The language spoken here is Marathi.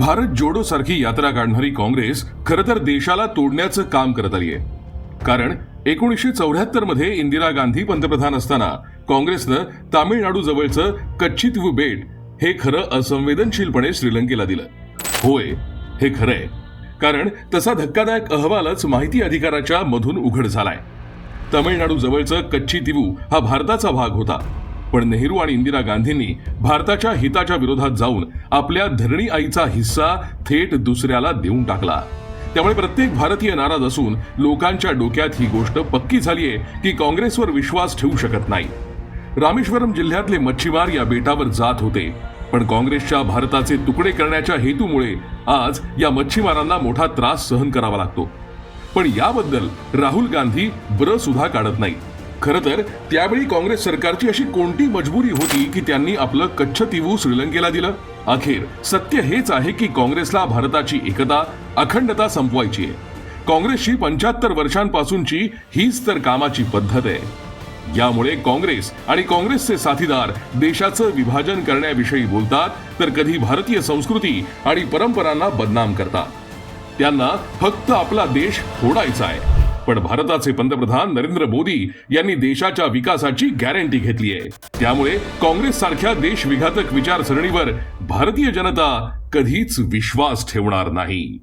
भारत जोडो सारखी यात्रा काढणारी काँग्रेस खरं तर देशाला तोडण्याचं काम करत आली आहे कारण एकोणीसशे चौऱ्याहत्तरमध्ये इंदिरा गांधी पंतप्रधान असताना काँग्रेसनं तामिळनाडू जवळचं कच्चितवू बेट हे खरं असंवेदनशीलपणे श्रीलंकेला दिलं. होय हे खरंय कारण तसा धक्कादायक अहवालच माहिती अधिकाराच्या मधून उघड झालाय. तमिळनाडू जवळचं कच्ची तिवू हा भारताचा भाग होता. पण नेहरू आणि इंदिरा गांधींनी भारताच्या हिताच्या विरोधात जाऊन आपल्या धरणी आईचा हिस्सा थेट दुसऱ्याला देऊन टाकला. त्यामुळे प्रत्येक भारतीय नाराज असून लोकांच्या डोक्यात ही गोष्ट पक्की झालीय की काँग्रेसवर विश्वास ठेवू शकत नाही. रामेश्वरम जिल्ह्यातले मच्छीमार या बेटावर जात होते. पण काँग्रेसच्या भारताचे तुकडे करण्याच्या हेतूमुळे आज या मच्छीमारांना मोठा त्रास सहन करावा लागतो. पण याबद्दल राहुल गांधी बर सुद्धा काढत नाही खरं तर त्यावेळी काँग्रेस सरकारची अशी कोणती मजबुरी होती की त्यांनी आपलं कच्छ तिवू श्रीलंकेला दिलं? अखेर सत्य हेच आहे की काँग्रेसला भारताची एकता अखंडता संपवायची आहे. काँग्रेसची पंच्याहत्तर वर्षांपासूनची हीच तर कामाची पद्धत आहे. यामुळे काँग्रेस आणि काँग्रेसचे साथीदार देशाचं विभाजन करण्याविषयी बोलतात तर कधी भारतीय संस्कृती आणि परंपरांना बदनाम करतात. त्यांना फक्त आपला देश फोडायचा आहे. पण भारताचे पंतप्रधान नरेंद्र मोदी यांनी देशाच्या विकासाची गॅरंटी घेतली आहे. त्यामुळे काँग्रेस सारख्या देशविघातक विचारसरणीवर भारतीय जनता कधीच विश्वास ठेवणार नाही.